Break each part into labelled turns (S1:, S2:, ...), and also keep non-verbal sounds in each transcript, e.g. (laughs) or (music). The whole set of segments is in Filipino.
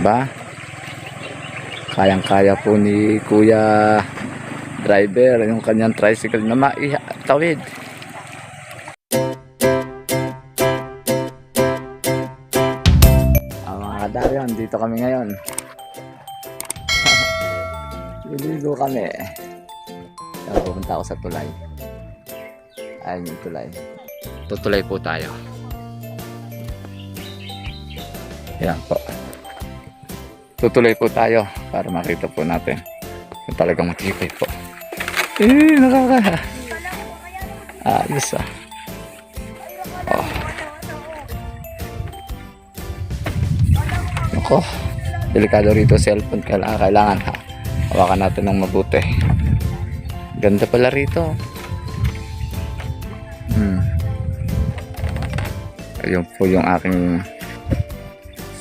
S1: ba? Kayang-kaya po ni Kuya driver yung kanyang tricycle na maitawid. Ah, mga kadaryon, dito kami ngayon. (laughs) Liligo kami. Kaya pupunta ako sa tulay. Ayun yung tulay. Tutulay po tayo. Yan po. Tutuloy po tayo para makita po natin kung talagang matibay po. Eh, nakaka... Ayos ah. Oh. Ako, delikado rito cellphone. Kailangan, kailangan ha. Hawakan natin ng mabuti. Ganda pala rito. Hmm. Ayun po yung aking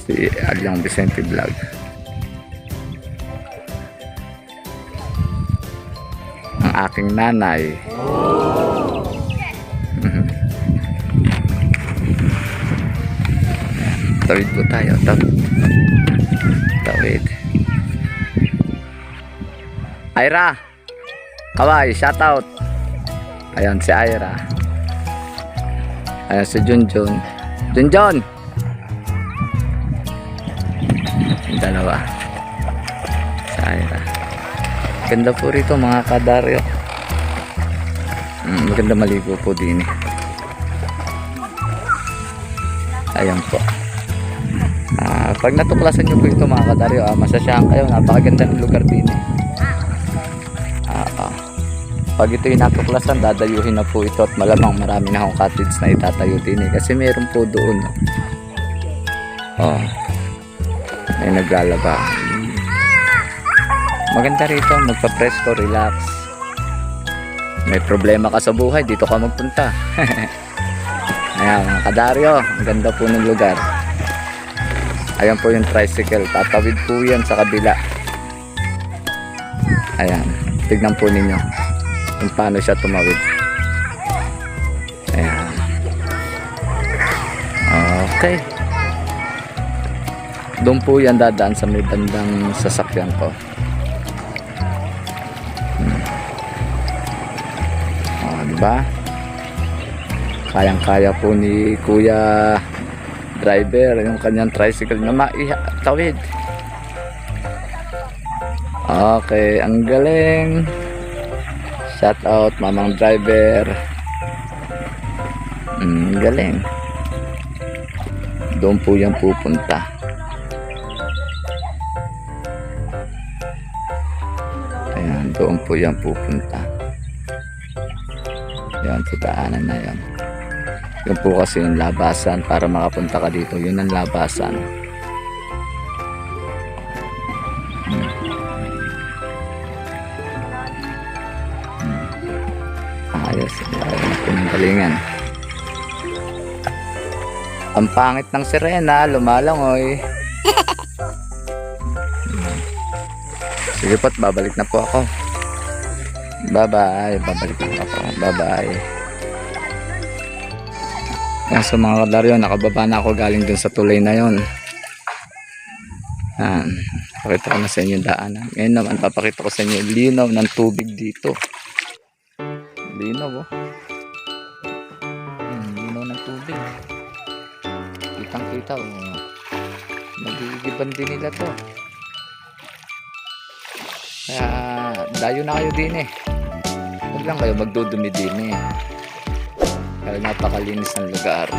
S1: si Alyang Vicente Vlog. Aking nanay. Mhm. (laughs) Tawid po tayo. Tawid. Tawid. Ira. Kawai, shout out. Ayan si Ira. Ayan si Junjun. Junjun! Dalawa. Si Ira. Ganda po rito mga kadaryo. Mm, maganda maligo po din eh. Ayan po. Ah, pag natuklasan nyo po ito mga kadaryo, ah, masasyahan kayo. Napakaganda ng lugar din eh. Ah, ah. Pag ito yung natuklasan, dadayuhin na po ito at malamang marami na akong cottage na itatayo din eh. Kasi meron po doon. Oh. May naglalaba. Maganda rito, magpa-presko, relax. May problema ka sa buhay, dito ka magpunta. (laughs) Ayan, mga kadaryo, ang ganda po ng lugar. Ayan po yung tricycle, tatawid po yan sa kabila. Ayan, tignan po ninyo kung paano siya tumawid. Ayan. Okay. Doon po yan dadaan sa may bandang sasakyan ko. Ba? Kayang-kaya po ni Kuya driver yung kanyang tricycle na maitawid. Okay, ang galing. Shout out mamang driver. Mm, galing. Doon po yan pupunta. Ayan, doon po yan pupunta. Yan, sa daanan na yan. Yun po kasi yung labasan para makapunta ka dito. Yun ang labasan. Hmm. Hmm. Ayos. Ayos. Pinanggalingan. Ang pangit ng sirena, lumalangoy. (laughs) Hmm. Sige po't, babalik na po ako. Bye-bye. Babalik na ako. Bye-bye. Yan sa mga kadaryo, nakababa na ako galing dun sa tulay na yon. Yan. Pakita ko na sa inyo daanan. Ngayon naman, papakita ko sa inyo linaw ng tubig dito. Linaw, oh. Hmm, linaw ng tubig. Kitang kita, oh. Nagigiban din nila to. Kaya, dayo na kayo din eh. Huwag lang kayo magdudumi din eh. Kaya napakalinis ng lugar.